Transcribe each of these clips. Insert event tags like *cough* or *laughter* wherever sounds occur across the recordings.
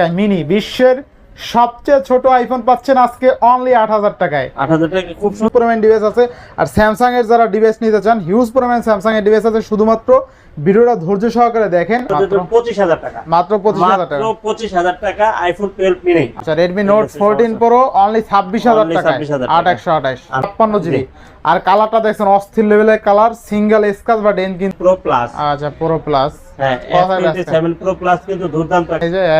টাকায় মিনি বিশ্বের সবচেয়ে ছোট আইফোন পাচ্ছেন আজকে অনলি আট হাজার টাকায়। আট হাজার টাকা খুব সুন্দর। পরিমাণ ডিভাইস আছে। আর স্যামসাং এর যারা ডিভাইস নিতে চান হিউজ পরিমাণ স্যামসাং এর ডিভাইস আছে। শুধুমাত্র ভিডিওটা ধৈর্য সহকারে দেখেন। মাত্র- পঁচিশ হাজার টাকা। মাত্র পঁচিশ হাজার টাকা। পঁচিশ হাজার টাকা আইফোন টুয়েলভ মিনি আচ্ছা Redmi note fourteen. Pro only ছাব্বিশ হাজার 26,000 আট টাকা। একশো আঠাশ ছাপ্পান্ন জিবি। আর কালারটা দেখছেন অস্থির লেভেলের কালার সিঙ্গেল স্কাচ বা ডেন কিন্তু প্রো প্লাস আচ্ছা প্রো প্লাস হ্যাঁ প্লাস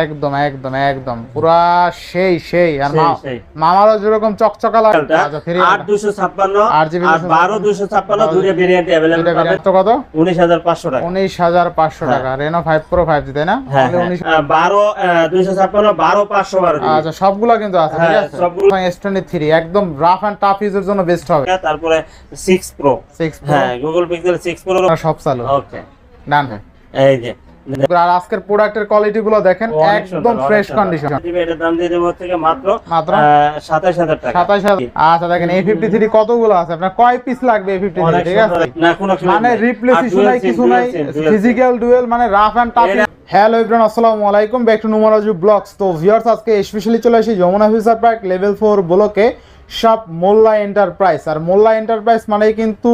একদম একদম একদম। পুরা সেই সেই। আর সেই, মা- যেরকম চকচকা লাগে মডেলটা আচ্ছা আট ছাপ্পান্ন আট জিবি বারো দুশো ছাপ্পান্ন দুটো ভেরিয়েন্ট অ্যাভেলেবল এটা পাবেন। ভেরিয়েন্ট কত? উনিশ হাজার পাঁচশো টাকা। উনিশ হাজার পাঁচশো হ্যাঁ। টাকা। Reno five pro five G তাই না? হ্যাঁ Only হ্যাঁ। উনিশ- আহ, বারো দুইশো ছাপ্পান্ন বারো পাঁচশো বারো আচ্ছা সবগুলা কিন্তু আছে ঠিক হ্যাঁ, আছে? সবগুলো- এস টোয়েন্টি থ্রি একদম রাফ অ্যান্ড টাফ ইউজের জন্য বেস্ট হবে। তারপরে সিক্স প্রো সিক্স হ্যাঁ গুগল পিক্সেল সিক্স প্রো সব চালু। ওকে ডান এই যে। আর আজকের প্রোডাক্টের কোয়ালিটি গুলো দেখেন একদম ফ্রেশ সুন্দর। কন্ডিশন এটার দাম দিয়ে দেবো থেকে মাত্র মাত্র? সাতাশ হাজার টাকা। সাতাশ হাজার। আচ্ছা দেখেন এই ফিফটি থ্রি কতগুলো আছে? আপনার কয় পিস লাগবে এই ফিফটি অনেক ঠিক আছে? না, কোনো মানে নেই। রিপ্লেস ইস্যু নাই কিছু নাই। ফিজিক্যাল ডুয়েল মানে rough and tough hello everyone আসসালামু আলাইকুম। ব্যাক টু নুমারাজু ব্লগস তো ভিউয়ার্স আজকে স্পেশালি চলে আসি Jamuna future park level four ব্লকে সব মোল্লা এন্টারপ্রাইজ আর মোল্লা এন্টারপ্রাইজ মানে কিন্তু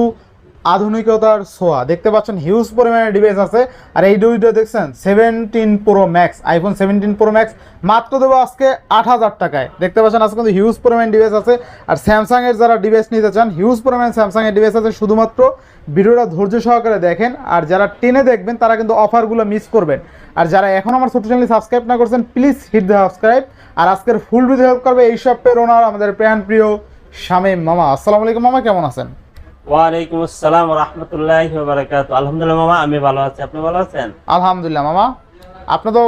আধুনিকতার ছোঁয়া। দেখতে পাচ্ছেন হিউজ পরিমাণে ডিভাইস আছে। আর এই দুইটা দেখছেন seventeen pro max iPhone seventeen pro max মাত্র দেবো আজকে আট হাজার টাকায়। দেখতে পাচ্ছেন আজকে কিন্তু হিউজ পরিমাণ ডিভাইস আছে। আর স্যামসাং এর যারা ডিভাইস নিতে চান হিউজ পরিমাণ স্যামসাং এর ডিভাইস আছে। শুধুমাত্র ভিডিওটা ধৈর্য সহকারে দেখেন। আর যারা টেনে দেখবেন, তারা কিন্তু অফারগুলো মিস করবেন। আর যারা এখন আমার ছোট চ্যানেল সাবস্ক্রাইব না করছেন প্লিজ হিট দ্য সাবস্ক্রাইব আর আজকের ফুল ভিডিও হেল্প করবে এই শপের ওনার আমাদের প্রাণ প্রিয় শামীম মামা। আসসালামু আলাইকুম মামা, কেমন আছেন? ওয়ালাইকুম আসসালাম রহমতুল্লাহ বারাকাত আলহামদুলিল্লাহ মামা আমি ভালো আছি। আপনি ভালো আছেন? আলহামদুলিল্লাহ মামা। আপনি তো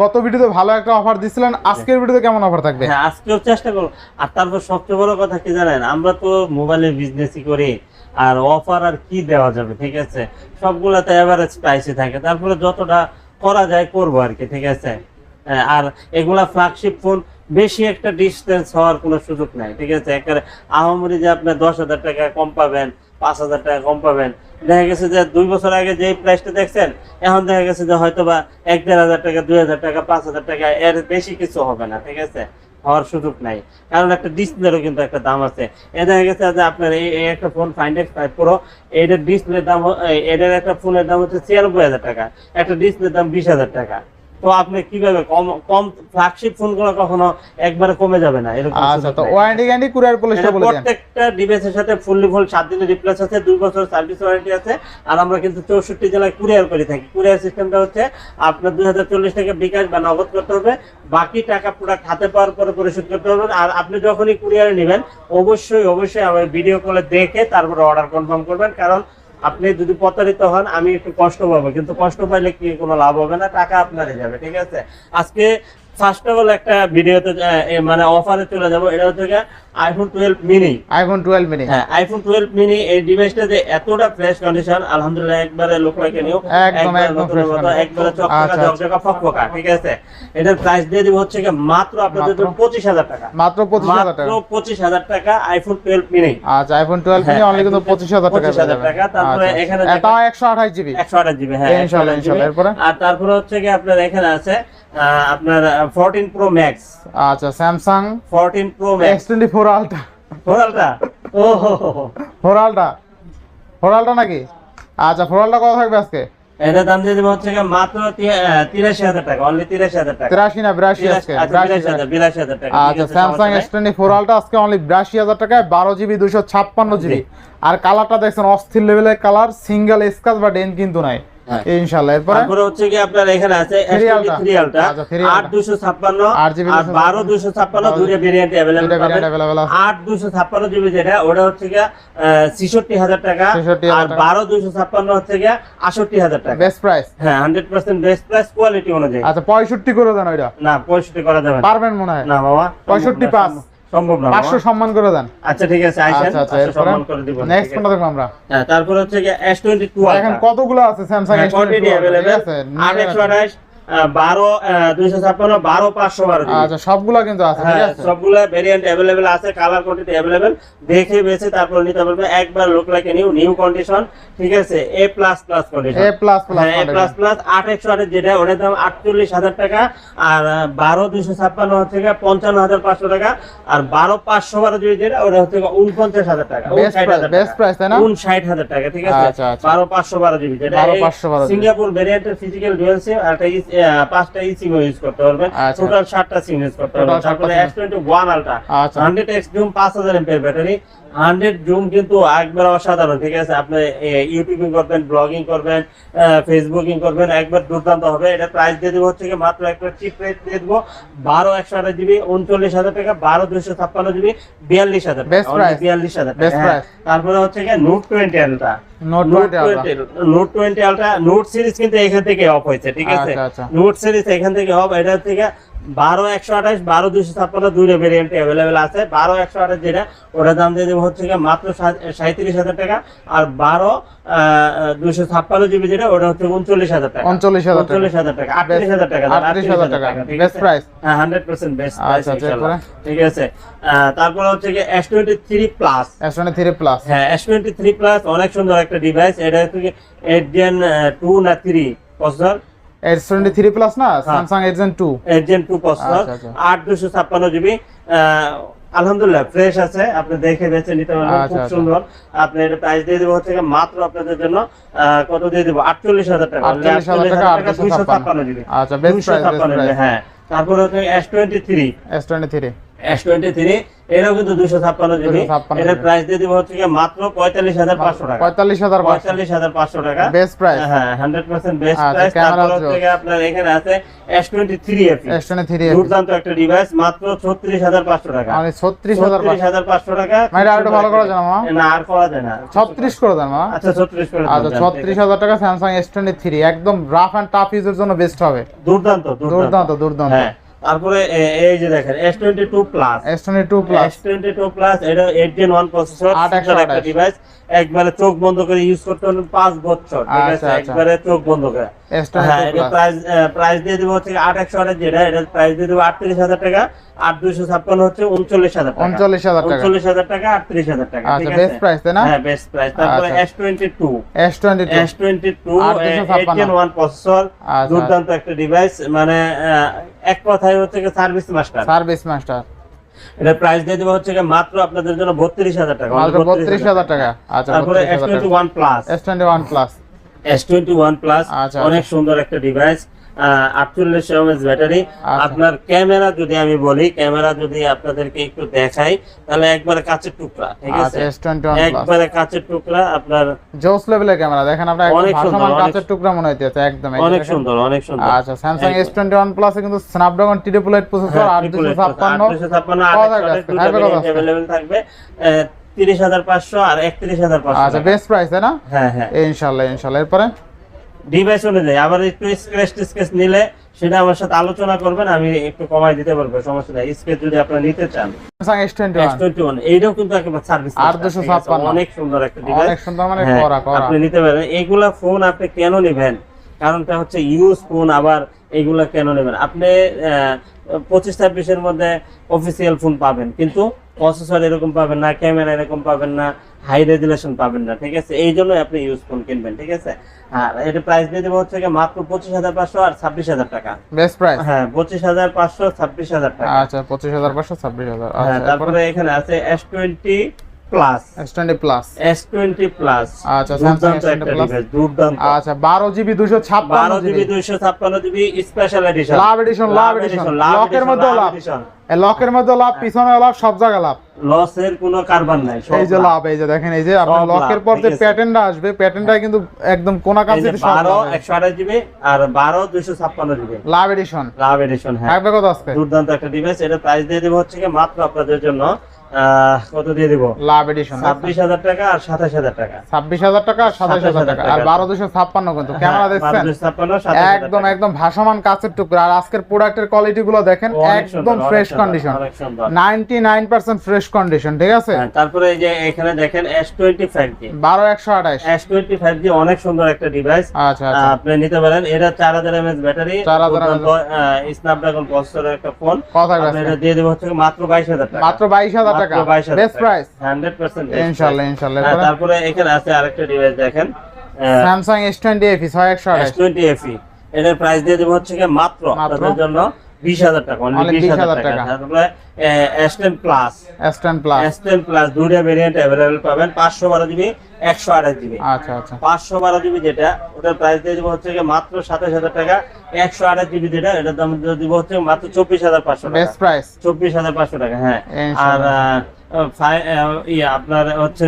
গত ভিডিওতে ভালো একটা অফার দিছিলেন আজকের ভিডিওতে কেমন অফার থাকবে? হ্যাঁ আজকেও চেষ্টা করব। আর তারপর সবচেয়ে বড় কথা কি জানেন আমরা তো মোবাইলের বিজনেসই করি আর অফার আর কি দেওয়া যাবে ঠিক আছে? সবগুলাতে এভারেজ প্রাইসে থাকে। তারপরে যতটা করা যায় করব আর কি ঠিক আছে? হ্যাঁ, আর এগুলা ফ্ল্যাগশিপ ফোন বেশি একটা ডিস্টেন্স হওয়ার কোনো সুযোগ নাই, ঠিক আছে? একেবারে আহামরি যে আপনি দশ হাজার টাকা কম পাবেন, পাঁচ হাজার টাকা কম পাবেন। দেখা গেছে যে দুই বছর আগে যে প্রাইসটা দেখছেন, এখন দেখা গেছে যে হয়তো বা এক দেড় হাজার টাকা, দুই হাজার টাকা, পাঁচ হাজার টাকা, এর বেশি কিছু হবে না, ঠিক আছে? হওয়ার সুযোগ নাই। কারণ একটা ডিসপ্লেরও কিন্তু একটা দাম আছে। এ দেখা গেছে যে আপনার এই একটা phone find X five pro এটার ডিসপ্লের দাম এটার একটা ফোনের দাম হচ্ছে ছিয়ানব্বই হাজার টাকা, একটা ডিসপ্লের দাম বিশ হাজার টাকা। তো আপনি কীভাবে কম কম ফ্ল্যাগশিপ ফোনগুলো কখনো একবারে কমে যাবে না? এরকম আচ্ছা তো ওয়ারেন্টি গ্যারান্টি কুরিয়ার পলিসটা বলে দেন। প্রত্যেকটা ডিভাইসের সাথে ফুললি ফুল সাত দিনের রিপ্লেস আছে দুই বছর সার্ভিস ওয়ারেন্টি আছে আর আমরা কিন্তু চৌষট্টি জেলায় কুরিয়ার করে থাকি। কুরিয়ার সিস্টেমটা হচ্ছে আপনার দুই হাজার চল্লিশ টাকা বিকাশ বা নগদ করতে হবে বাকি টাকা প্রোডাক্ট হাতে পাওয়ার পরে পরিশোধ করতে হবে আর আপনি যখনই কুরিয়ারে নেবেন অবশ্যই অবশ্যই আমার ভিডিও কলে দেখে তারপরে অর্ডার কনফার্ম করবেন কারণ আপনি যদি প্রতারিত হন, আমি একটু কষ্ট পাবো। কিন্তু কষ্ট পাইলে কি কোনো লাভ হবে না? টাকা আপনারই যাবে, ঠিক আছে? আজকে একটা ভিডিওতে মানে অফারে চলে যাব। এটা হচ্ছে iPhone twelve mini iPhone twelve mini হ্যাঁ আইফোন টুয়েলভ মিনি এই ডিভাইসটা যে এতটা ফ্রেশ কন্ডিশন আলহামদুলিল্লাহ একবারে লোক লাগে নিও একদম, একদম নতুনের fresh একবারে চকচকা আচ্ছা, ফকফকা ঠিক আছে? এটার প্রাইস দিয়ে দিব হচ্ছে মাত্র আপনাদের মাত্র? পঁচিশ হাজার টাকা। মাত্র পঁচিশ হাজার মাত্র টাকা পঁচিশ হাজার টাকা আইফোন টুয়েলভ মিনি আচ্ছা আইফোন টুয়েলভ মিনি হ্যাঁ, অনলি কিন্তু iPhone পঁচিশ হাজার টাকা 25,000 টাকা, তারপরে এখানে দেখেন- তাও একশো আঠাশ জিবি একশো আঠাশ জিবি হ্যাঁ ইনশাল্লাহ, 128 ইনশাল্লাহ, এরপরে? আর তারপরে হচ্ছে কি আপনার এখানে আছে আপনার ফোরটিন প্রো ম্যাক্স আচ্ছা Samsung fourteen pro max X twenty four আলটা টোটালটা ও। ফোর আলটা ফোর আলটা নাকি? আচ্ছা ফোর আলটা কত থাকবে আজকে? এটার দাম দিয়ে দেবো হচ্ছে মাত্র তিরাশি হাজার টাকা অনলি তিরাশি হাজার টাকা। তিরাশি না বিরাশি আজকে আচ্ছা, বিরাশি বিরাশি হাজার, বিরাশি হাজার টাকা। আচ্ছা স্যামসাং এস। টোয়েন্টি ফোর আলটা আজকে অনলি বিরাশি হাজার টাকায় বারো জিবি দুশো ছাপ্পান্ন জিবি আর কালারটা দেখছেন অস্থির লেভেলের কালার সিঙ্গেল স্কাচ বা ডেন কিন্তু নাই। হ্যাঁ। ইনশাল্লাহ এরপরে? তারপরে হচ্ছে কি আপনার এখানে আছে Three আলটা। আলটা আচ্ছা, আর বারো দুশো ছাপ্পান্ন দুটো ভেরিয়েন্ট দুশো ছাপ্পান্ন জিবি যেটা ওটা হচ্ছে ছিষট্টি হাজার টাকা। আর টাকা। বারো দুশো ছাপ্পান্ন হচ্ছে গিয়া আটষট্টি হাজার টাকা। বেস্ট প্রাইস হ্যাঁ hundred percent best price quality অনুযায়ী। আচ্ছা পঁয়ষট্টি করে দেন না পঁয়ষট্টি করা যাবে না। পারবেন মনে হয়? না বাবা। পঁয়ষট্টি সম্ভব না, পাঁচ। সম্ভব না বাবা। পাঁচশো সম্মান করে দেন। আচ্ছা ঠিক আছে আইসেন। আচ্ছা আচ্ছা সম্মান করে দিব। নেক্সট কোনটা আছে। আমরা। হ্যাঁ তারপরে হচ্ছে গিয়া এস টোয়েন্টি টু এখন কতগুলো আছে টোয়েন্টি অ্যাভেলেবেল আট একশো আঠাশ বারো দুইশো ছাপ্পান্ন বারো পাঁচশো বারো আচ্ছা সবগুলা কিন্তু আছে ঠিক আছে? সবগুলা ভেরিয়েন্ট অ্যাভেলেবেল আছে কালার কোয়ান্টিটি অ্যাভেলেবেল দেখে বেছে তারপর নিতে পারবে। একবার লোক লাগে নিউ নিউ কন্ডিশন ঠিক আছে? A plus plus condition A plus plus A plus plus আট একশো আটের যেটা ওটার দাম আটচল্লিশ হাজার টাকা। আর বারো দুইশো ছাপ্পান্ন হচ্ছে পঞ্চান্ন হাজার পাঁচশো টাকা। আর বারো পাঁচশো বারো জিবি যেটা ওটা হচ্ছে উনপঞ্চাশ হাজার টাকা। বেস্ট প্রাইস তাই না? উনষাট হাজার টাকা ঠিক আছে? আচ্ছা, আচ্ছা। বারো পাঁচশো বারো জিবি যেটা 12,512 এই সিঙ্গাপুর ভেরিয়েন্টের ফিজিক্যাল ডুয়াল সিম আর একটা ই- আহ, পাঁচটা সিম ইউজ করতে পারবেন আচ্ছা। টোটাল সাতটা সিম ইউজ করতে পারবেন তারপরে। S twenty one ultra hundred X zoom পাঁচ হাজার এমপের ব্যাটারি হান্ড্রেড জুম কিন্তু একবার অসাধারণ ঠিক আছে? আপনি ইউটিউবিং করবেন ব্লগিং করবেন ফেসবুকিং করবেন একবার দুর্দান্ত হবে। এটা প্রাইস দিয়ে দেবো হচ্ছে মাত্র একটা চিপ রেট দিয়ে দেবো। বারো একশো আঠাশ জিবি উনচল্লিশ হাজার টাকা বারো দুইশো ছাপ্পান্ন জিবি বিয়াল্লিশ হাজার বিয়াল্লিশ হাজার হ্যাঁ। তারপরে হচ্ছে note twenty ultra note note 20 ultra twenty note twenty ultra note series কিন্তু এখান থেকে অফ হয়েছে ঠিক আছে আচ্ছা, আচ্ছা। নোট সিরিজ এখান থেকে অফ এটা থেকে বারো একশো আঠাশ বারো দুশো ছাপ্পান্ন দুইটা ভেরিয়েন্ট অ্যাভেলেবেল আছে। বারো একশো আঠাশ যেটা ওটার দাম দিয়ে দেবো হচ্ছে মাত্র সাঁত্রিশ হাজার টাকা। আর বারো দুশো ছাপ্পান্ন জিবি যেটা ওটা হচ্ছে উনচল্লিশ হাজার টাকা। উনচল্লিশ হাজার টাকা। উনচল্লিশ হাজার টাকা আটত্রিশ হাজার টাকা আটত্রিশ হাজার টাকা। বেস্ট প্রাইস হ্যাঁ হান্ড্রেড পার্সেন্ট বেস্ট আচ্ছা, আচ্ছা, ঠিক আছে। তারপরে হচ্ছে গিয়ে S twenty three plus S twenty three plus হ্যাঁ এস টোয়েন্টি থ্রি প্লাস অনেক সুন্দর একটা ডিভাইস এটা হচ্ছে জেন টু না three processor twenty three plus না। Samsung eight gen gen two eight gen two processor. আট দুশো ছাপ্পান্ন জিবি আলহামদুলিল্লাহ ফ্রেশ আছে। আপনি দেখে বেছে নিতে পারবেন। আচ্ছা, খুব আচ্ছা। সুন্দর। আপনি এটা প্রাইস দিয়ে দেবো হচ্ছে মাত্র আপনাদের জন্য কত দিয়ে দেবো? আটচল্লিশ হাজার টাকা। আটচল্লিশ হাজার টাকা দুশো ছাপ্পান্ন। জিবি আচ্ছা প্রাইস হ্যাঁ। তারপরে হচ্ছে S twenty three S twenty three S twenty three এটাও কিন্তু দুশো ছাপ্পান্ন জিবি এটার প্রাইস দিয়ে দিব হচ্ছে মাত্র পঁয়তাল্লিশ হাজার পাঁচশো টাকা। পঁয়তাল্লিশ হাজার পঁয়তাল্লিশ হাজার পাঁচশো টাকা। বেস্ট প্রাইস হ্যাঁ হান্ড্রেড পার্সেন্ট বেস্ট আচ্ছা, প্রাইস তারপর হচ্ছে আপনার এখানে আছে S twenty three F S twenty three দুর্দান্ত একটা ডিভাইস মাত্র ছত্রিশ হাজার পাঁচশো টাকা। মানে ছত্রিশ হাজার পাঁচশো। টাকা। মানে এটা ভালো করা যায় না, না আর করা যায় না। ছত্রিশ করে দেন মা আচ্ছা ছত্রিশ করে আচ্ছা ছত্রিশ হাজার টাকা স্যামসাং এস টোয়েন্টি থ্রি একদম রাফ অ্যান্ড টাফ ইউজের জন্য বেস্ট হবে। দুর্দান্ত। দুর্দান্ত দুর্দান্ত। হ্যাঁ। তারপরে এই যে দেখেন S twenty two plus S twenty two plus S twenty two plus এটা 8 জেন 1 প্রসেসর একটা। ডিভাইস একবারে চোখ বন্ধ করে ইউজ করতে হলে 5 বছর। ঠিক আচ্ছা, আছে? আচ্ছা। একবারে চোখ বন্ধ করে। হ্যাঁ এটা প্রাইস প্রাইস দিয়ে দেবো হচ্ছে আট একশো আঠাশ যেটা এটা প্রাইস দিয়ে দেবো আটত্রিশ হাজার টাকা আট দুইশো ছাপ্পান্ন হচ্ছে উনচল্লিশ হাজার টাকা। উনচল্লিশ হাজার টাকা। উনচল্লিশ হাজার টাকা আটত্রিশ হাজার টাকা আচ্ছা বেস্ট প্রাইস তাই না? হ্যাঁ বেস্ট প্রাইস তারপরে। S twenty two S twenty two S twenty two 856 one processor. দুর্দান্ত একটা ডিভাইস মানে এক কথায় হচ্ছে সার্ভিস মাস্টার সার্ভিস মাস্টার এটা প্রাইস দিয়ে দেবো হচ্ছে মাত্র আপনাদের জন্য বত্রিশ হাজার টাকা মাত্র বত্রিশ হাজার টাকা। আচ্ছা তারপরে S twenty one plus S twenty one plus S twenty one plus আচ্ছা, অনেক সুন্দর একটা ডিভাইস আটচল্লিশ এমএস ব্যাটারি। আচ্ছা। আপনার ক্যামেরা যদি আমি বলি ক্যামেরা যদি আপনাদেরকে একটু দেখাই তাহলে একবারে কাঁচের টুকরা ঠিক আচ্ছা আছে? এস টোয়েন্টি ওয়ান প্লাস একবারে কাঁচের টুকরা আপনার জোস লেভেলের ক্যামেরা দেখেন আপনার অনেক সুন্দর, কাঁচের টুকরা মনে হইতেছে একদম অনেক সুন্দর অনেক সুন্দর। আচ্ছা। এস টোয়েন্টি ওয়ান প্লাসে কিন্তু ট্রিপল এইট প্রসেসর আট দুশো ছাপ্পান্ন। পাওয়া থাকবে কত থাকবে। তিরিশ হাজার পাঁচশো আর একত্রিশ হাজার আচ্ছা বেস্ট প্রাইস তাই না? হ্যাঁ হ্যাঁ। ইনশাল্লাহ ইনশাল্লাহ। এরপরে? ডিভাইস অনুযায়ী আবার একটু স্ক্র্যাচ স্কেচ নিলে সেটা আমার সাথে আলোচনা করবেন আমি একটু কমাই দিতে পারব সমস্যা নাই। স্কেচ যদি আপনারা নিতে চান। Samsung S twenty S one twenty one এইটাও কিন্তু একেবারে সার্ভিস আর 256 অনেক সুন্দর একটা ডিভাইস অনেক সুন্দর মানে হ্যাঁ, করা করা। আপনি নিতে পারেন। এইগুলা ফোন আপনি কেন নেবেন? কারণটা হচ্ছে ইউজ ফোন আবার এইগুলা কেন নেবেন? আপনি পঁচিশ ছাব্বিশের মধ্যে অফিসিয়াল ফোন পাবেন। কিন্তু প্রসেসর এরকম পাবেন না ক্যামেরা এরকম পাবেন না হাই রেজুলেশন পাবেন না ঠিক আছে? এই জন্য আপনি ইউজ ফোন কিনবেন ঠিক আছে? আর এটা প্রাইস দিয়ে দেবো হচ্ছে মাত্র পঁচিশ হাজার পাঁচশো আর ছাব্বিশ হাজার টাকা। বেস্ট প্রাইস হ্যাঁ পঁচিশ হাজার পাঁচশো ছাব্বিশ হাজার টাকা। আচ্ছা পঁচিশ হাজার পাঁচশো ছাব্বিশ হাজার। হ্যাঁ আচ্ছা তারপরে এখানে আছে S twenty plus plus plus আচ্ছা, Samsung S20 একটা দুর্দান্ত। আচ্ছা GB special edition love edition love edition লকের মধ্যে লাভ লকের মধ্যে লাভ পিছনে লাভ সব জায়গায় লাভ লসের কোনো কারবার নাই এই যে লাভ। এই যে দেখেন এই যে আপনার লকের পর যে প্যাটার্নটা আসবে প্যাটার্নটা কিন্তু একদম কোনা কাছে যে বারো একশো আঠাশ জিবি আর বারো দুইশো ছাপ্পান্ন GB. Love edition love edition হ্যাঁ। থাকবে কত আজকে? দুর্দান্ত একটা ডিভাইস এটা প্রাইস দিয়ে দেবো হচ্ছে কি মাত্র আপনাদের জন্য কত দিয়ে দিব? লাভ এডিশন ছাব্বিশ হাজার টাকা আর সাতাশ হাজার টাকা। ছাব্বিশ হাজার টাকা আর সাতাশ হাজার টাকা। আর বারো দুশো ছাপ্পান্ন কিন্তু ক্যামেরা দেখছেন? 1256, 27,000 একদম একদম ভাসমান কাঁচের টুকরা। আর আজকের প্রোডাক্টের কোয়ালিটি গুলো দেখেন একদম ফ্রেশ কন্ডিশন অনেক সুন্দর। Ninety nine percent fresh condition ঠিক আছে? হ্যাঁ, তারপরে এই যে এখানে দেখেন অনেক সুন্দর একটা ডিভাইস আচ্ছা আচ্ছা। আপনি নিতে পারেন। এটা চার হাজার এমএচ ব্যাটারি 4000 mAh স্ন্যাপড্রাগন প্রসেসরের একটা ফোন কথা এটা দিয়ে দেবো হচ্ছে মাত্র বাইশ হাজার টাকা। মাত্র বাইশ হাজার টাকা। বাইশ হাজার বেস্ট প্রাইস তারপরে এখানে আছে আরেকটা ডিভাইস দেখেন। এটার দিয়ে দেব হচ্ছে মাত্র? আপনাদের জন্য বিশ হাজার টাকা অনলি বিশ হাজার 20,000 টাকা। টাকা। তারপরে S ten plus S ten plus S ten plus দুইটা ভেরিয়েন্ট পাবেন। পাঁচশো বারো জিবি পাঁচশো বারো যেটা মাত্র সাতাশ হাজার টাকা। একশো যেটা চব্বিশ হাজার পাঁচশো টাকা। হ্যাঁ। আর ইয়ে আপনার হচ্ছে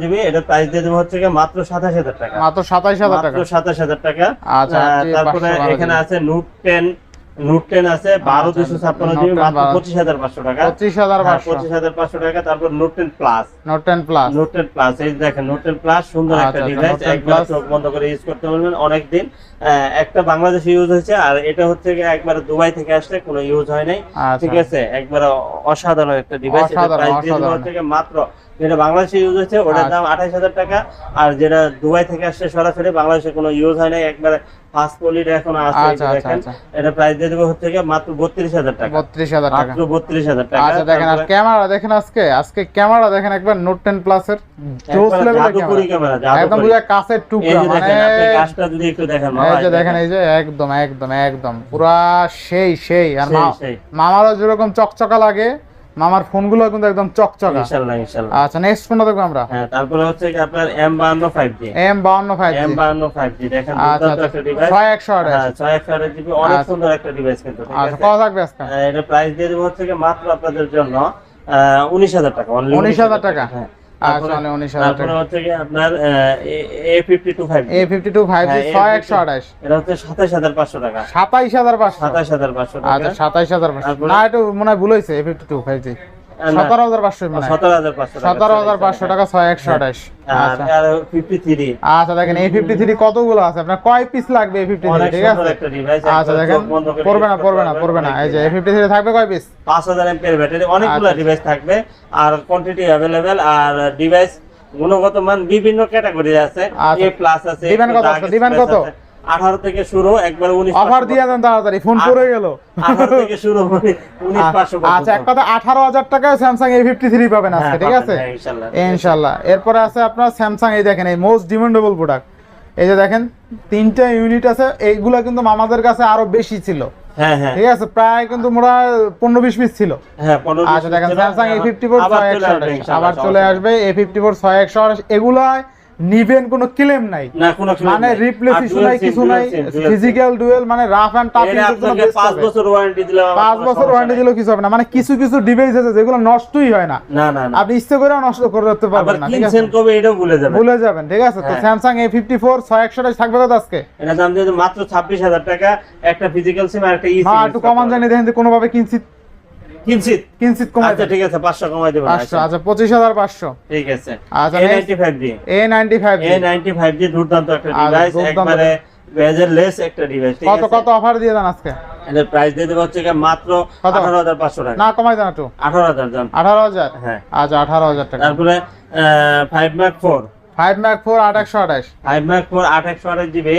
জিবি। এটা প্রাইস দিয়ে হচ্ছে মাত্র 27000 টাকা। মাত্র টাকা? আচ্ছা তারপরে এখানে আছে নোট টেন রুট টেন আছে বারো দুশো ছাপ্পান্ন জিবি পঁচিশ হাজার পাঁচশো টাকা। পঁচিশ হাজার হ্যাঁ, পঁচিশ। হাজার পাঁচশো টাকা তারপর note ten plus note ten plus note ten plus এই দেখেন নোট টেন প্লাস সুন্দর একটা ডিভাইস একবার চোখ বন্ধ করে ইউজ করতে পারবেন অনেকদিন। একটা বাংলাদেশ ইউজ হয়েছে আর এটা হচ্ছে একবার দুবাই থেকে আসলে কোনো ইউজ হয় নাই। ঠিক আছে? একবার অসাধারণ একটা ডিভাইস প্রাইস দিয়ে হচ্ছে মাত্র যেটা বাংলাদেশে ইউজ হয়েছে ওটার আচ্ছা। দাম আঠাইশ হাজার টাকা আর যেটা দুবাই থেকে আসছে সরাসরি বাংলাদেশে কোনো ইউজ হয় নাই একবার ফার্স্ট কোয়ালিটি এখন আছে এই যে আচ্ছা, আচ্ছা, দেখেন। এটা প্রাইস দিয়ে দেবো হচ্ছে মাত্র বত্রিশ হাজার টাকা। বত্রিশ হাজার টাকা। বত্রিশ হাজার টাকা। আচ্ছা দেখেন আর ক্যামেরা দেখেন আজকে আজকে ক্যামেরা দেখেন একবার নোট টেন প্লাস এর। জোস একবারে লেভেলের ক্যামেরা। ক্যামেরা একদম কাছের টুকরা মানে দেখেন যদি একটু দেখেন এই যে দেখেন এই যে একদম একদম একদম পুরা সেই সেই। আর। মামারও যেরকম চকচকা লাগে মামার ফোনগুলো কিন্তু একদম চকচকা। ইনশাআল্লাহ ইনশাআল্লাহ আচ্ছা নেক্সট ফোন দেখব আমরা। হ্যাঁ তারপরে হচ্ছে কি আপনার এম বাহান্ন ফাইভ জি এম বাউন্ন ফাইভ এম বাহান্ন ফাইভ জি দেখেন আচ্ছা আচ্ছা। একটা ডিভাইস ছয় একশো আঠাশ। হ্যাঁ জিবি অনেক আচ্ছা। সুন্দর একটা ডিভাইস কিন্তু ঠিক আচ্ছা কত থাকবে আজকে? এটা প্রাইস দিয়ে দেব হচ্ছে কি মাত্র আপনাদের জন্য উনিশ হাজার টাকা only 19,000 টাকা? হ্যাঁ। তারপরে- হচ্ছে কি আপনার A fifty two five A fifty two five ছয় A52 একশো আঠাশ। এটা হচ্ছে সাতাশ হাজার পাঁচশো টাকা। সাতাইশ হাজার পাঁচশো। হাজার পাঁচশো আচ্ছা সাতাইশ হাজার পাঁচশো। না একটু মনে হয় ভুল হয়েছে A fifty two five G. সতেরো হাজার পাঁচশো মনে হয় সতেরো হাজার পাঁচশো সতেরো হাজার পাঁচশো টাকা ছয় একশো আঠাশ। আচ্ছা। ফিফটি আচ্ছা দেখেন এই ফিফটি থ্রি কতগুলো আছে? আপনার কয় পিস লাগবে এই ফিফটি থ্রি ঠিক আছে? আচ্ছা দেখেন পড়বে না পড়বে না পড়বে না। এই যে এই ফিফটি থ্রি থাকবে কয় পিস পাঁচ হাজার ব্যাটারি অনেকগুলো। ডিভাইস থাকবে আর কোয়ান্টিটি অ্যাভেলেবেল আর ডিভাইস গুণগত মান বিভিন্ন ক্যাটাগরি আছে। এ প্লাস আছে দিবেন কত আজকে? দিবেন কত? আঠারো থেকে শুরু একবার উনিশ অফার দিয়ে দেন তাড়াতাড়ি ফোন গেল। আঠারো থেকে শুরু উনিশ পাঁচশো আচ্ছা এক কথা আঠারো হাজার টাকায় স্যামসাং এ ফিফটি থ্রি পাবেন আজকে ঠিক আছে? ইনশাল্লাহ। ইনশাল্লাহ। এরপরে আছে আপনার স্যামসাং এই দেখেন এই মোস্ট ডিমান্ডেবল প্রোডাক্ট এই যে দেখেন তিনটা ইউনিট আছে এইগুলা কিন্তু আমাদের কাছে আরও বেশি ছিল। হ্যাঁ হ্যাঁ। ঠিক আছে প্রায় কিন্তু মোরা পনেরো বিশ পিস ছিল। হ্যাঁ আচ্ছা দেখেন স্যামসাং এ আবার- ফিফটি ফোর ছয় চলে একশো। আবার চলে আসবে। এ ফিফটি ফোর ছয় একশো এগুলাই নিবেন কোনো ক্লেম নাই। মানে। রিপ্লেস ইস্যু নাই কিছু নাই। ফিজিক্যাল ডুয়েল মানে রাফ এন্ড টাফ এটা আপনাকে পাঁচ বছর ওয়ারেন্টি দিলাম আমার পাঁচ বছর ওয়ারেন্টি। দিলেও কিছু হবে না। মানে কিছু কিছু ডিভাইস আছে যেগুলো নষ্টই হয় না। না না আপনি ইচ্ছে করেও নষ্ট করতে পারবেন না ঠিক আছে? কিনছেন কবে এটাও ভুলে যাবেন। ভুলে যাবেন ঠিক আছে? তো হ্যাঁ। ফোর ছয় একশো থাকবে কত আজকে? এটা দাম দিয়ে মাত্র ছাব্বিশ হাজার টাকা একটা ফিজিক্যাল সিম আর একটা ই হ্যাঁ একটু কমান জানি দেখেন কোনো ভাবে কিনছিত কিনছিত? কিনছিত কমাই আচ্ছা ঠিক আছে পাঁচশো কমাই দেবেন পাঁচশো আচ্ছা। পঁচিশ হাজার পাঁচশো। ঠিক আছে। আচ্ছা, A next- ninety five G A ninety five A ninety five G দুর্দান্ত একটা আচ্ছা, ডিভাইস একবারে বেজের লেস একটা ডিভাইস কত কত অফার দিয়ে দেন আজকে? এটার প্রাইস দিয়ে দেবো হচ্ছে গিয়ে মাত্র কত? আঠারো হাজার পাঁচশো টাকা। না কমাই দেন একটু। আঠারো হাজার দাম আঠারো হাজার? হ্যাঁ। আচ্ছা আঠারো হাজার টাকা। তারপরে five mark four five mark four আট একশো আঠাশ ফাইভ ম্যাক ফোর আট একশো আঠাশ জিবি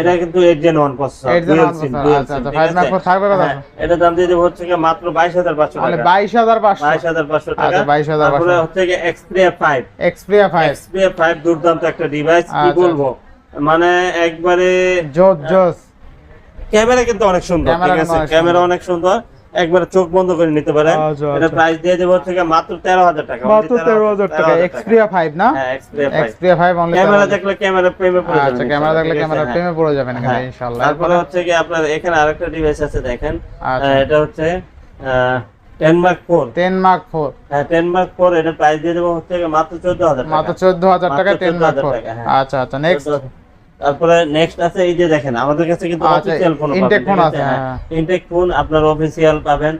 এটা কিন্তু eight gen one processor 8 Gen 1 processor, আচ্ছা, আচ্ছা, 5 Mac Pro থাকবে কত? এটা দাম দিয়ে দেবো হচ্ছে গিয়ে মাত্র বাইশ হাজার পাঁচশো মানে টাকা। বাইশ হাজার পাঁচশো। টাকা। আচ্ছা, 22,500 তারপরে হচ্ছে গিয়ে Xperia five Xperia five Xperia five দুর্দান্ত একটা ডিভাইস কি আচ্ছা, বলব? মানে একবারে জোস জোস। ক্যামেরা কিন্তু অনেক সুন্দর ঠিক আছে? ক্যামেরা অনেক সুন্দর। একবারে চোখ বন্ধ করে নিতে পারেন। আচ্ছা, এটা আচ্ছা। প্রাইস দিয়ে দেবো গিয়ে মাত্র তেরো হাজার টাকা মাত্র তেরো হাজার টাকা এক্সপ্রিয়া ফাইভ না? হ্যাঁ Xperia five Xperia five only camera দেখলে ক্যামেরা প্রেমে পড়ে যাবেন আচ্ছা ক্যামেরা দেখলে ক্যামেরা হ্যাঁ। প্রেমে পড়ে যাবেন এখানে হ্যাঁ। ইনশাআল্লাহ তারপরে হচ্ছে কি আপনার এখানে আরেকটা ডিভাইস আছে দেখেন। আচ্ছা। এটা হচ্ছে ten mark four ten mark four হ্যাঁ টেন মার্ক ফোর এটা প্রাইস দিয়ে দেবো হচ্ছে মাত্র চোদ্দ হাজার মাত্র চোদ্দ হাজার টাকা মাত্র টেন 14,000 মার্ক ফোর টাকা, হ্যাঁ। আচ্ছা আচ্ছা নেক্সট তারপরে নেক্সট আছে এই যে দেখেন আমাদের কাছে কিন্তু অফিসিয়াল ফোন intake phone আছে, হ্যাঁ। ইনটেক ফোন আপনার অফিসিয়াল পাবেন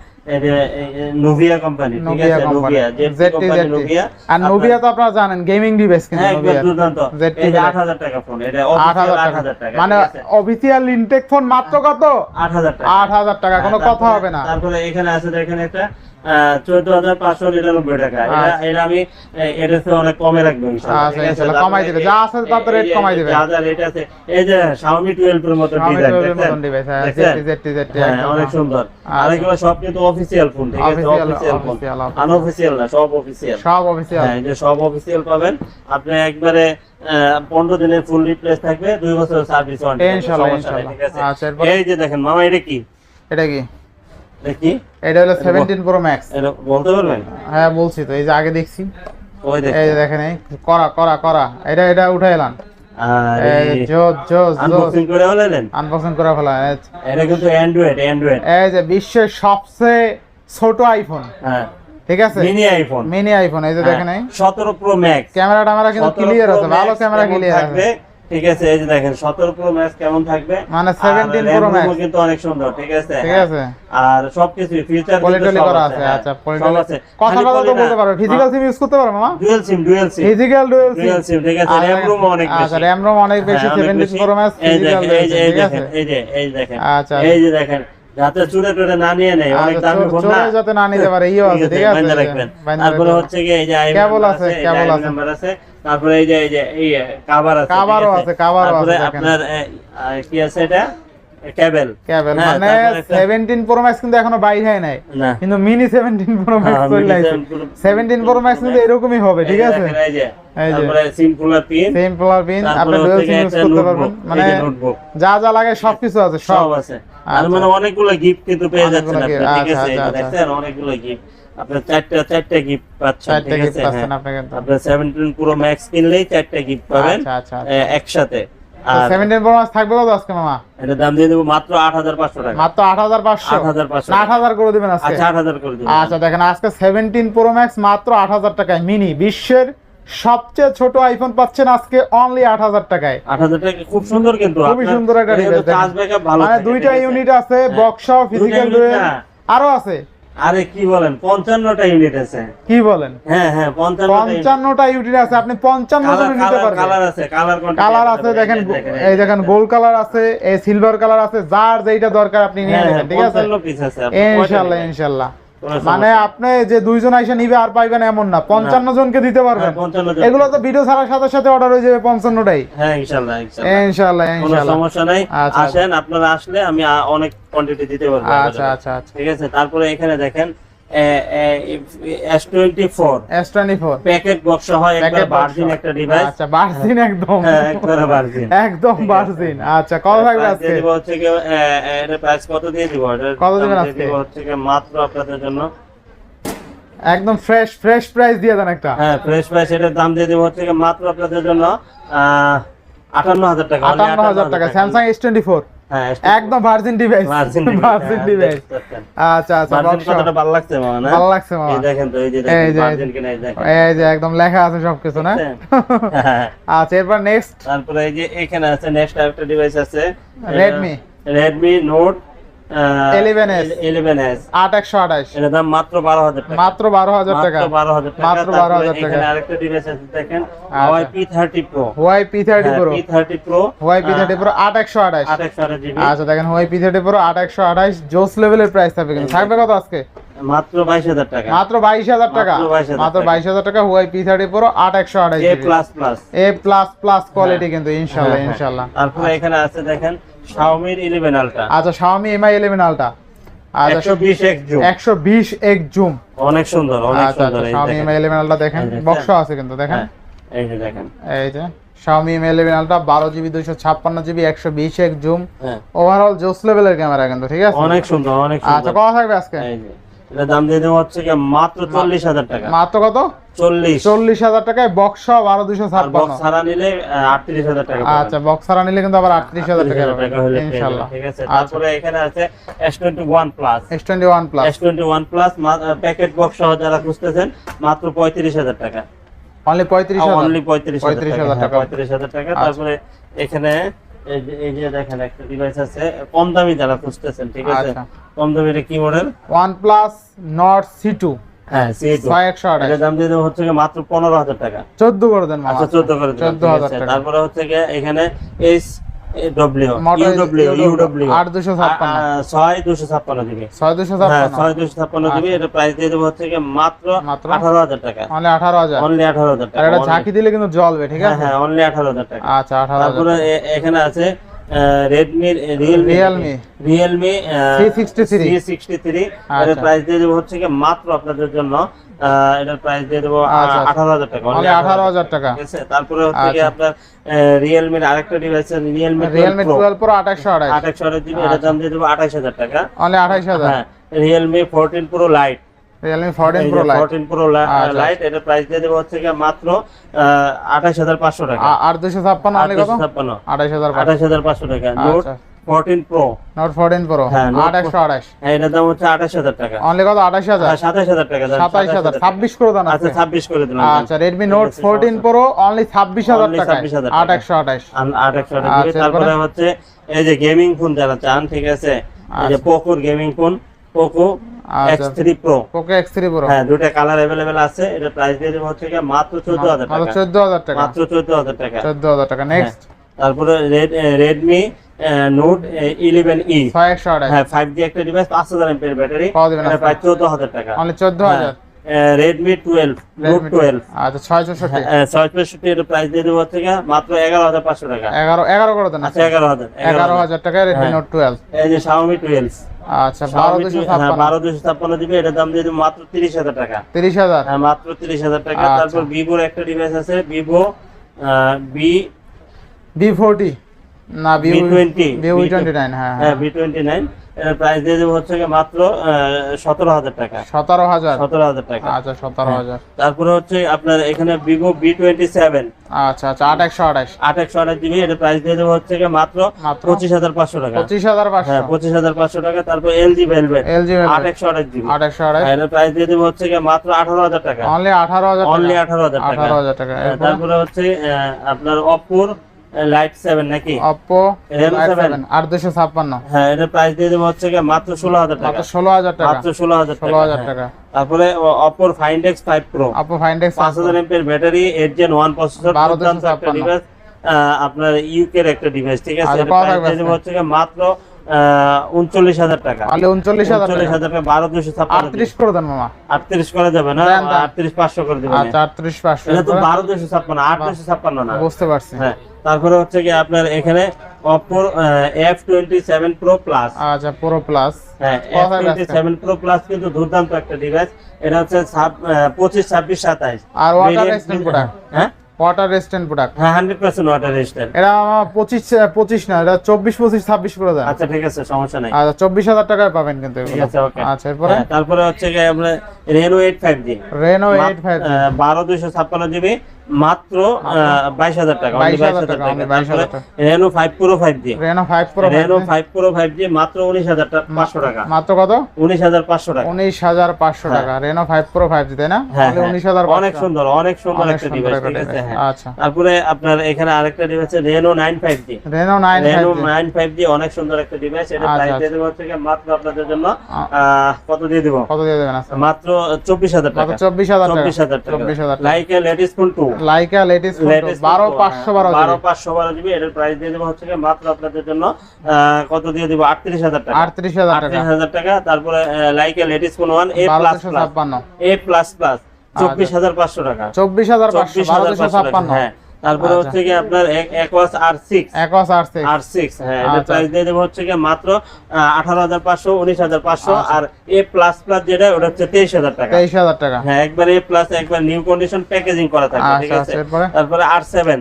নোভিয়া কোম্পানি ঠিক আছে? Company Nubia Z company Nubia আর নোভিয়া তো আপনারা জানেন গেমিং ডিভাইস কিন্তু হ্যাঁ নোভিয়া দুর্দান্ত। এই যে Black। 8000 টাকা ফোন এটা আট হাজার 8000 টাকা। মানে অফিসিয়াল ইনটেক ফোন মাত্র কত? 8000 টাকা। আট হাজার টাকা কোনো হ্যাঁ, কথা হবে না। তারপরে এখানে আছে দেখেন একটা চোদ্দ হাজার পাঁচশো নিরানব্বই টাকা এটা আচ্ছা। এটা আমি এটা অনেক কমে রাখব আচ্ছা, কমাই দিবে। যা আছে এই- কমাই দিবে। যা যা rate আছে, এই যে Xiaomi 12 এর মতো ডিজাইন 12 এর মতন device, হ্যাঁ, হ্যাঁ একদম, অনেক হ্যাঁ। সুন্দর আর আচ্ছা। এগুলো সব কিন্তু অফিসিয়াল ফোন ঠিক আছে official phone official, official। Unofficial না সব অফিসিয়াল সব অফিসিয়াল হ্যাঁ এই যে সব অফিসিয়াল পাবেন আপনি একবারে পনেরো দিনের ফুল রিপ্লেস থাকবে দুই বছর সার্ভিস ওয়ারেন্টি ইনশাআল্লাহ, ইনশাআল্লাহ। আচ্ছা, এই যে দেখেন মামা এটা কি এটা কি দেখি। এটা হলো প্রো ম্যাক্স এটা বলতে পারবেন? হ্যাঁ বলছি তো এই যে আগে দেখছি। ওই দেখেন। এই দেখেন করা করা করা। এটা এটা উঠে এলাম। আর। এই জোস জোস জোস আনবক্সিং করে বলেন আনবক্সিং করে ফেলা এটা কিন্তু অ্যান্ড্রয়েড অ্যান্ড্রয়েড এই যে বিশ্বের সবচেয়ে ছোট আইফোন হ্যাঁ। ঠিক আছে? মিনি আইফোন মিনি আইফোন এই যে দেখেন প্রো ম্যাক্স ক্যামেরা কিন্তু ক্লিয়ার আছে ভালো ক্যামেরা ক্লিয়ার আছে। ঠিক আছে এই যে দেখেন সতেরো প্রো ম্যাক্স কেমন থাকবে? মানে 17 RAM Pro Max। ROM কিন্তু অনেক সুন্দর ঠিক আছে? ঠিক হ্যাঁ। আছে। আর সবকিছু ফিচার পলিটলি করা আছে আচ্ছা পলিটলি কথা কথা তো বলতে পারো ফিজিক্যাল সিম ইউজ করতে পারো মামা? Dual SIM dual SIM physical dual SIM dual SIM ঠিক আছে RAM ROM অনেক বেশি। আচ্ছা র‍্যাম রোম অনেক বেশি হ্যাঁ, 17 প্রো ম্যাক্স এই ফিজিক্যাল এই যে এই দেখেন এই যে এই দেখেন। আচ্ছা। এই যে দেখেন যাতে চুরে টুরে না নিয়ে নেয় অনেক আচ্ছা, দামি ফোন না। যাতে না নিতে পারে, ইও আছে, ঠিক আছে, তারপরে হচ্ছে কি এই যে আই কেবল আছে, কেবল আছে। নাম্বার আছে। তারপরে এই যে এই যে এই কাভার আছে কাভারও আছে, কাভারও আছে, আপনার কি আছে এটা? কেবল কেবল হ্যাঁ, মানে 17 প্রো ম্যাক্স কিন্তু এখনও বাইর হয় নাই। কিন্তু মিনি 17 প্রো ম্যাক্স হ্যাঁ, চলে mini 17 প্রো ম্যাক্স কিন্তু এরকমই হবে ঠিক আছে? এই যে তারপরে সিম পিন সেম পিন আপনি ডুয়াল সিম ইউজ করতে পারবেন। মানে যা যা লাগে সবকিছু আছে সব। আছে। আর আচ্ছা। মানে অনেকগুলো গিফট কিন্তু পেয়ে যাচ্ছেন আপনি ঠিক আচ্ছা, আছে আচ্ছা, অনেকগুলো গিফট আপনার চারটা চারটা গিফট পাচ্ছেন ঠিক আছে? হ্যাঁ। আপনার 17 পুরো ম্যাক্স কিনলেই চারটা গিফট পাবেন আচ্ছা আচ্ছা। একসাথে। তো আর 17 প্রো ম্যাক্স থাকবে কত আজকে মামা? এটা দাম দিয়ে দেবো মাত্র 8500 টাকা। মাত্র 8500 8500 না 8000 করে দিবেন আজকে? আচ্ছা 8000 করে দিন আচ্ছা দেখেন আজকে 17 প্রো ম্যাক্স মাত্র 8000 টাকায় মিনি। বিশ্বের সবচেয়ে ছোট আইফোন পাচ্ছেন আজকে অনলি 8000 টাকায়। 8000 টাকা খুব সুন্দর কিন্তু খুবই সুন্দর একটা মানে দুইটা ইউনিট আছে হ্যাঁ। বক্স ফিজিক্যাল না। আরও আছে। আরে কি বলেন 55টা ইউনিট আছে। কি বলেন? হ্যাঁ হ্যাঁ পঞ্চান্নটা ইউনিট আছে আপনি পঞ্চান্ন জন নিতে কালার পারবেন। কালার আছে কালার কালার আছে দেখেন এই দেখেন গোল্ড কালার আছে এই সিলভার কালার আছে যার যেটা দরকার আপনি নিয়ে হ্যাঁ নেবেন ঠিক আছে? পিস আছে ইনশাল্লাহ? ইনশাল্লাহ মানে আপনি যে দুইজন আইসে নিবে আর পাইবেন এমন না। পঞ্চান্ন জনকে দিতে পারবেন। হ্যাঁ, 55 জন। এগুলো তো ভিডিও ছাড়ার সাথে সাথে অর্ডার হয়ে যাবে পঞ্চান্নটাই। হ্যাঁ ইনশাআল্লাহ ইনশাআল্লাহ ইনশাল্লাহ কোনো ইনশাল্লাহ। সমস্যা নাই। আচ্ছা, আসেন আপনারা আসলে আমি অনেক কোয়ান্টিটি দিতে পারব আচ্ছা আচ্ছা আচ্ছা। ঠিক আছে? তারপরে এখানে দেখেন প্যাকেট বক্স হয় একবার ভার্জিন একটা ডিভাইস আচ্ছা একদম। হ্যাঁ একবার ভার্জিন *laughs* একদম বার্জিন আচ্ছা কত থাকবে আজকে? হচ্ছে কি এটা প্রাইস কত দিয়ে দিব? এটা কত দিবেন আজকে? হচ্ছে কি মাত্র আপনাদের জন্য। একদম ফ্রেশ ফ্রেশ প্রাইস দিয়ে দেন একটা। হ্যাঁ ফ্রেশ প্রাইস এটার দাম দিয়ে দিব হচ্ছে কি মাত্র আপনাদের জন্য আটান্ন হাজার টাকা। Only আটান্ন হাজার টাকা। স্যামসাং এস টোয়েন্টি ফোর হ্যাঁ একদম ভার্জিন ডিভাইস ভার্জিন ডিভাইস আচ্ছা আচ্ছা ভার্জিন ভালো লাগছে মামা না? ভালো লাগছে মামা। এই দেখেন তো এই যে ভার্জিন কিনা এই দেখেন। এই যে একদম লেখা আছে সবকিছু না? হ্যাঁ। *laughs* আচ্ছা এরপর নেক্সট তারপরে এই যে এখানে আছে নেক্সট আরেকটা ডিভাইস আছে। Redmi। Redmi note 11S 11s আট একশো আঠাশ। এটার দাম মাত্র বারো হাজার টাকা। মাত্র বারো হাজার টাকা। বারো হাজার মাত্র তারপরে 12,000 টাকা। আরেকটা ডিভাইস আছে দেখেন। আচ্ছা। P thirty pro Huawei P thirty pro P thirty pro Huawei P thirty pro আট একশো আঠাশ। আট একশো আঠাশ জিবি আচ্ছা দেখেন হোয়াই পি থার্টি প্রো আট একশো আঠাশ। জোস লেভেলের প্রাইস থাকবে কিন্তু। থাকবে কত আজকে? মাত্র বাইশ হাজার টাকা। মাত্র বাইশ হাজার টাকা। মাত্র 22,000 মাত্র টাকা। বাইশ হাজার টাকা হোয়াই পি থার্টি প্রো আট একশো আঠাশ A plus plus A plus plus quality কিন্তু ইনশাল্লাহ ইনশাল্লাহ। তারপরে এখানে আছে দেখেন শাওমির ইলেভেন আলট্রা আচ্ছা শাওমি এমআই ইলেভেন আলটা আচ্ছা একশো বিশ এক জুম। একশো বিশ এক জুম। অনেক সুন্দর অনেক আচ্ছা সুন্দর আচ্ছা এই দেখেন। আলটা বক্স আছে কিন্তু দেখেন। হ্যাঁ, এই যে দেখেন। এই যে শাওমি এমআই ইলেভেন আলটা বারো জিবি দুইশো ছাপ্পান্ন জিবি একশো বিশ এক জুম। হ্যাঁ। ওভারঅল জোস লেভেলের ক্যামেরা কিন্তু ঠিক আছে? অনেক সুন্দর অনেক আচ্ছা কথা থাকবে আজকে? এই যে। এটা দাম দিয়ে দেবো হচ্ছে কি মাত্র চল্লিশ হাজার টাকা। মাত্র কত? চল্লিশ। চল্লিশ হাজার টাকায় বক্স আর বক্স ছাড়া নিলে আটত্রিশ হাজার টাকা আচ্ছা বক্স ছাড়া নিলে কিন্তু আবার আটত্রিশ হাজার টাকা 38,000 টাকা হলে পেয়ে যাবেন, ইনশাল্লাহ ঠিক আছে। আচ্ছা। তারপরে এখানে আছে S twenty one plus S twenty one plus S twenty one plus packet box সহ যারা খুঁজতেছেন মাত্র পঁয়ত্রিশ হাজার টাকা। অনলি পঁয়ত্রিশ অনলি পঁয়ত্রিশ হাজার টাকা। পঁয়ত্রিশ হাজার টাকা। আচ্ছা। তারপরে এখানে এই যে- দেখেন একটা ডিভাইস আছে। কম দামি যারা খুঁজতেছেন ঠিক আছে? আচ্ছা। কম দামি এটা কি মডেল হ্যাঁ দাম দিয়ে হচ্ছে মাত্র পনেরো হাজার টাকা। চোদ্দ করে দেন আচ্ছা চোদ্দ করে। টাকা। তারপরে হচ্ছে এখানে এস ডব্লিউ দিবে। হ্যাঁ দিবে। এটা প্রাইস দিয়ে দেবো হচ্ছে কি মাত্র মাত্র? আঠারো হাজার টাকা। মানে আঠারো হাজার? অনলি আঠারো হাজার আর টাকা এটা ঝাঁকি দিলে কিন্তু জ্বলবে ঠিক হ্যাঁ আছে? হ্যাঁ অনলি আঠারো হাজার টাকা। আচ্ছা তারপরে এখানে আছে Redmi Realme. Realme sixty three আচ্ছা। প্রাইস দিয়ে দেবো হচ্ছে কি মাত্র আপনাদের জন্য এটার প্রাইস দিয়ে দেবো আচ্ছা, আচ্ছা। আঠারো হাজার টাকা। আঠারো হাজার টাকা। ঠিক আছে? তারপরে হচ্ছে আচ্ছা। আপনার রিয়েলমির আরেকটা device Realme Realme twelve pro আঠাশশো আঠাশ আঠাশশো আঠাশ জিবি এটার দাম দিয়ে দেবো আঠাশ হাজার টাকা। অনলি আঠাশ হাজার। হ্যাঁ Realme fourteen pro lite Realme fourteen pro lite fourteen pro. Lite এটার প্রাইস দিয়ে দেবো হচ্ছে কি মাত্র আঠাশ হাজার পাঁচশো টাকা। আর দুশো ছাপ্পান্ন অনলি কত? আঠাশ ছাপ্পান্ন। আঠাশ হাজার আঠাশ হাজার পাঁচশো টাকা। নোট আচ্ছা fourteen pro note fourteen pro হ্যাঁ, Note আঠাশশো আঠাশ হ্যাঁ এটার দাম হচ্ছে আঠাশ হাজার টাকা। অনলি কত? আঠাশ হাজার? সাতাশ হাজার টাকা দাম, সাতাইশ হাজার। ছাব্বিশ করে দেন আচ্ছা ছাব্বিশ করে দিলাম। আচ্ছা Redmi note fourteen pro only ছাব্বিশ হাজার Only টাকা। 26,000 টাকা। আঠাশশো আঠাশ আঠাশশো টাকা। আচ্ছা, দিবে। তারপরে হচ্ছে এই যে গেমিং ফোন যারা চান ঠিক আছে? এই যে পোকোর গেমিং ফোন পোকো আচ্ছা। X three pro Poco X three pro হ্যাঁ দুটা কালার অ্যাভেলেবেল আছে। এটা প্রাইস দিয়ে দেবো হচ্ছে গিয়ে মাত্র চোদ্দ হাজার মাত্র টাকা। চোদ্দ হাজার টাকা। মাত্র চোদ্দ হাজার টাকা। চোদ্দ হাজার টাকা। নেক্সট তারপরে রেডমি নোট ইলেভেন ই ছয় একশো আঠাশ হ্যাঁ ফাইভ জি একটা ডিভাইস পাঁচ হাজার ব্যাটারি? প্রায় চোদ্দ হাজার টাকা। মানে চোদ্দ হাজার। Redmi twelve note Redmi twelve আচ্ছা ছয় চৌষট্টি। ছয় পঁয়ষট্টি এর প্রাইস দিয়ে দেবো মাত্র এগারো হাজার পাঁচশো টাকা। এগারো এগারো করে দেন আচ্ছা। এগারো হাজার এগারো হাজার। টাকা রেডমি হ্যাঁ। নোট টুয়েলভ এই যে শাওমি টুয়েলভ আচ্ছা বারো দুশো ছাপ্পান্ন। ছাপ্পান্ন দিবে এটার দাম দিয়ে দেবো মাত্র তিরিশ হাজার টাকা। তিরিশ হাজার। হ্যাঁ মাত্র তিরিশ হাজার টাকা। আচ্ছা। তারপর ভিভোর একটা ডিভাইস আছে ভিভো বি বি ফোরটি না V twenty V twenty nine হ্যাঁ হ্যাঁ। বি টোয়েন্টি নাইন প্রাইস দিয়ে দেবো হচ্ছে মাত্র সতেরো হাজার টাকা। সতেরো হাজার? সতেরো হাজার টাকা। আচ্ছা সতেরো হাজার। তারপরে হচ্ছে আপনার এখানে ভিভো বি টোয়েন্টি সেভেন আচ্ছা আচ্ছা আট একশো আঠাশ। আট একশো আঠাশ জিবি এর প্রাইস দিয়ে দেবো হচ্ছে মাত্র পঁচিশ হাজার পাঁচশো টাকা। পঁচিশ হাজার হ্যাঁ পাঁচশো পঁচিশ হাজার পাঁচশো টাকা তারপর এলজি ভেলভেট এলজি আট একশো আঠাশ জিবি। আট একশো আঠাশ। এর প্রাইস দিয়ে দেবো হচ্ছে মাত্র আঠারো হাজার টাকা। অনলি আঠারো হাজার অনলি আঠারো হাজার টাকা। আঠারো হাজার টাকা। হ্যাঁ, তারপরে হচ্ছে আপনার অপোর লাইট নাকি? হ্যাঁ প্রাইস দিয়ে দেবো হচ্ছে মাত্র টাকা। মাত্র টাকা। মাত্র টাকা হ্যাঁ। টাকা। তারপরে ব্যাটারি প্রসেসর। ডিভাইস আপনার ইউকের একটা ডিভাইস ঠিক আছে? আচ্ছা, প্রাইস দিয়ে দেবো হচ্ছে গিয়ে মাত্র উনচল্লিশ হাজার টাকা। উনচল্লিশ হাজার টাকা। বারো দুশো আটত্রিশ করে দেন মামা। আটত্রিশ করা যাবে না। আটত্রিশ পাঁচশো করে দেবেন। আচ্ছা আটত্রিশ পাঁচশো বারো দুশো ছাপ্পান্ন আট দুশো ছাপ্পান্ন না। বুঝতে পারছি। হ্যাঁ। তারপরে হচ্ছে কি আপনার এখানে টোয়েন্টি সেভেন প্রো প্লাস আচ্ছা Pro Plus হ্যাঁ কত এফ থাকবে টোয়েন্টি আজকে? সেভেন প্রো প্লাস কিন্তু দুর্দান্ত একটা ডিভাইস এটা হচ্ছে ছাব- আহ, পঁচিশ ছাব্বিশ সাতাইশ। আর ওয়াটার রেজিস্ট্যান্ট প্রোডাক্ট হ্যাঁ? ওয়াটার রেজিস্ট্যান্ট প্রোডাক্ট হ্যাঁ হান্ড্রেড পার্সেন্ট ওয়াটার রেজিস্ট্যান্ট এটা আমার পঁচিশ পঁচিশ না এটা চব্বিশ পঁচিশ ছাব্বিশ করে দেন আচ্ছা ঠিক আছে সমস্যা নাই। আচ্ছা চব্বিশ হাজার টাকায় পাবেন কিন্তু ঠিক আছে ওকে আচ্ছা এরপরে? তারপরে হচ্ছে কি আমরা এইট ফাইভ জি বারো দুইশো ছাপ্পান্ন জিবি মাত্র বাইশ হাজার টাকা 22,000 টাকা, 22,000 টাকা। Pro five G Reno five pro Reno five pro five G মাত্র উনিশ হাজার পাঁচশো টাকা। মাত্র কত? উনিশ হাজার পাঁচশো টাকা। উনিশ হাজার পাঁচশো টাকা। Reno five pro five G তাই না? হ্যাঁ, তাহলে হ্যাঁ। উনিশ হাজার অনেক সুন্দর অনেক সুন্দর একটা ডিভাইস ঠিক আছে হ্যাঁ। আচ্ছা। তারপরে আপনার এখানে আরেকটা ডিভাইস আছে Reno nine five G Reno nine Reno nine five G অনেক সুন্দর একটা ডিভাইস এটা আচ্ছা, প্রাইস আচ্ছা। দিয়ে দেবো গিয়ে মাত্র আপনাদের জন্য কত দিয়ে দিব? কত দিয়ে দেবেন মাত্র চব্বিশ হাজার মাত্র টাকা চব্বিশ হাজার টাকা। চব্বিশ হাজার টাকা। চব্বিশ হাজার টাকা। Like ladies phone two Leica latest latest বারো পাঁচশো বারো জিবি। এটার প্রাইস দিয়ে দেবো হচ্ছে মাত্র আপনাদের জন্য কত দিয়ে দিব? আটত্রিশ হাজার টাকা। আটত্রিশ হাজার টাকা। আটত্রিশ হাজার টাকা। তারপরে লাইকে লেডিস ফোন ওয়ান এ বারো plus plus A plus plus চব্বিশ হাজার পাঁচশো টাকা। চব্বিশ হাজার পাঁচশো চব্বিশ বারো হাজার দুশো পাঁচশো টাকা। ছাপ্পান্ন। হ্যাঁ তারপরে আচ্ছা। হচ্ছে কি আপনার একওয়াস আর সিক্স একশ আট সিক্স আর সিক্স হ্যাঁ আচ্ছা। প্রাইস দিয়ে দেবো হচ্ছে কি মাত্র আঠারো হাজার পাঁচশো উনিশ হাজার পাঁচশো। আচ্ছা। আর এ প্লাস প্লাস যেটা ওটা হচ্ছে তেইশ হাজার টাকা। তেইশ হাজার টাকা। হ্যাঁ একবার এ প্লাস একবার নিউ কন্ডিশন প্যাকেজিং করা থাকে ঠিক আছে? তারপরে আর সেভেন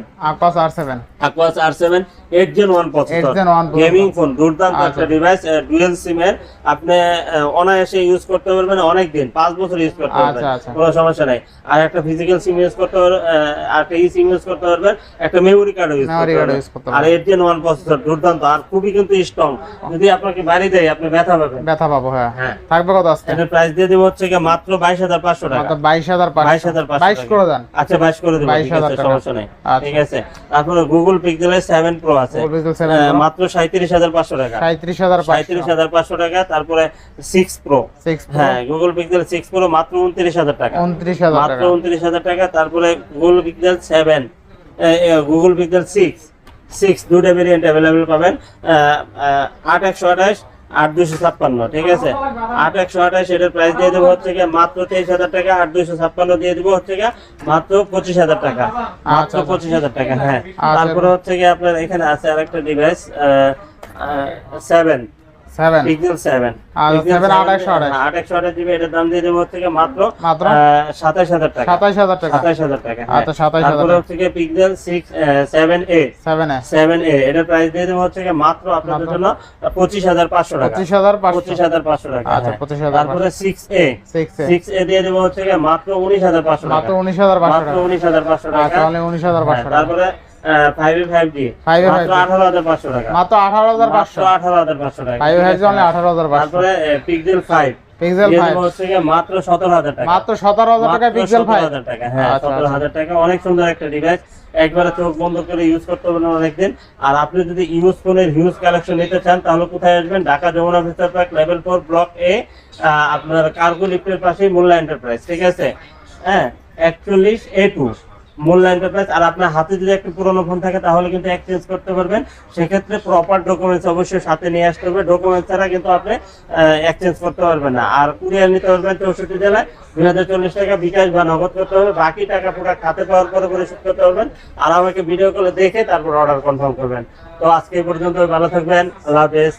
আর seven aquas r7 8 gen 1 processor 8 Gen 1 processor। Gaming phone দুর্দান্ত আচ্ছা। একটা ডিভাইস ডুয়াল সিম এর। আপনি অনায়াসে ইউজ করতে পারবেন অনেক দিন 5 বছর ইউজ করতে পারবেন। আচ্ছা, আচ্ছা। কোনো সমস্যা নাই। আর একটা ফিজিক্যাল সিম ইউজ করতে পারবেন আর একটা ই সিম ইউজ করতে পারবেন একটা মেমরি কার্ড ইউজ করতে পারবেন। আর 8 gen 1 প্রসেসর দুর্দান্ত আর খুবই কিন্তু স্ট্রং যদি আপনাকে বাড়ি দেয় আপনি ব্যথা পাবেন। ব্যথা পাবো হ্যাঁ। হ্যাঁ। থাকবে কত আজকে? প্রাইস দিয়ে দেবো হচ্ছে কি মাত্র 22500 টাকা। মাত্র বাইশ হাজার বাইশ পাঁচশো হাজার বাইশ করে দেন। আচ্ছা বাইশ করে দেবো 22,000 ঠিক সমস্যা নেই। ঠিক আছে। তারপরে গুগল গুগল পিক্সেলের 7 প্রো আছে। গুগল পিক্সেল 7 মাত্র সাঁত্রিশ হাজার পাঁচশো টাকা। সাঁত্রিশ হাজার সাঁত্রিশ হাজার পাঁচশো টাকা তারপরে 6 প্রো হ্যাঁ গুগল পিক্সেল 6 প্রো মাত্র উনত্রিশ হাজার টাকা। উনত্রিশ হাজার মাত্র টাকা। উনত্রিশ হাজার টাকা তারপরে Google Pixel 7 Google Pixel six six দুটো ভেরিয়েন্ট अवेलेबल পাবেন। আহ, আহ, আট দুইশো দুশো ছাপ্পান্ন ঠিক আছে আট একশো আঠাশ এটার প্রাইস দিয়ে দেবো হচ্ছে গিয়ে মাত্র তেইশ হাজার টাকা আট দুশো ছাপ্পান্ন দিয়ে দেবো হচ্ছে গিয়ে মাত্র পঁচিশ হাজার টাকা মাত্র আচ্ছা। পঁচিশ হাজার টাকা হ্যাঁ আচ্ছা। তারপরে হচ্ছে গিয়ে আপনার এখানে আছে আরেকটা device seven seven Pixel seven আর 7 আঠাশশো আঠাশ। আট একশো আঠাশ জিবি এটার দাম দিয়ে দেবো হচ্ছে মাত্র মাত্র? সাতাশ হাজার টাকা। সাতাইশ হাজার টাকা। সাতাশ হাজার টাকা হ্যাঁ। আচ্ছা, 27,000 তারপরে হচ্ছে গিয়ে Pixel six seven A seven A seven A এটার প্রাইস দিয়ে দেবো হচ্ছে মাত্র আপনাদের জন্য পঁচিশ হাজার পাঁচশো টাকা। পঁচিশ হাজার পাঁচশো। পঁচিশ হাজার পাঁচশো টাকা আচ্ছা, হ্যাঁ। 25,500 তারপরে six A six A six A দিয়ে দেবো হচ্ছে মাত্র উনিশ হাজার পাঁচশো মাত্র টাকা উনিশ হাজার মাত্র টাকা। উনিশ হাজার পাঁচশো আচ্ছা টাকা তাহলে উনিশ হাজার হ্যাঁ, পাঁচশো টাকা। তারপরে ফাইভ ফাইভ ডি 5A মাত্র 5D আঠারো হাজার পাঁচশো টাকা। মাত্র আঠারো হাজার পাঁচশো। আঠারো হাজার পাঁচশো টাকা। ফাইভ? অনলি আঠারো হাজার পাঁচশো। তারপরে পিক্সেল ফাইভ পিক্সেল মাত্র টাকা। মাত্র টাকা পিক্সেল ফাইভ 17,000 টাকা, হ্যাঁ, 17,000 টাকা। অনেক সুন্দর একটা ডিভাইস একবারে চোখ বন্ধ করে ইউজ করতে পারবেন অনেকদিন। আর আপনি যদি ইউজ ফোনের হিউজ কালেকশন নিতে চান তাহলে কোথায় আসবেন? Dhaka Jamuna future park level four block A আপনার কার্গো লিফটের পাশেই মোল্লা এন্টারপ্রাইজ ঠিক আছে? হ্যাঁ একচল্লিশ এ টু এন্টারপ্রাইজ আর আপনার হাতে যদি ফোন থাকে, তাহলে কিন্তু এক্সচেঞ্জ করতে পারবেন। সেক্ষেত্রে প্রপার ডকুমেন্টস অবশ্যই সাথে নিয়ে আসতে হবে। ডকুমেন্টস ছাড়া কিন্তু আপনি এক্সচেঞ্জ করতে পারবেন না। আর কুরিয়ার নিতে পারবেন চৌষট্টি জেলায়। দুই হাজার চল্লিশ টাকা বিকাশ বা নগদ করতে হবে। বাকি টাকা করতে পারবেন। আর আমাকে ভিডিও কলে দেখে তারপর অর্ডার কনফার্ম করবেন। তো আজকে এই পর্যন্ত ভালো থাকবেন। আল্লাহ হাফেজ।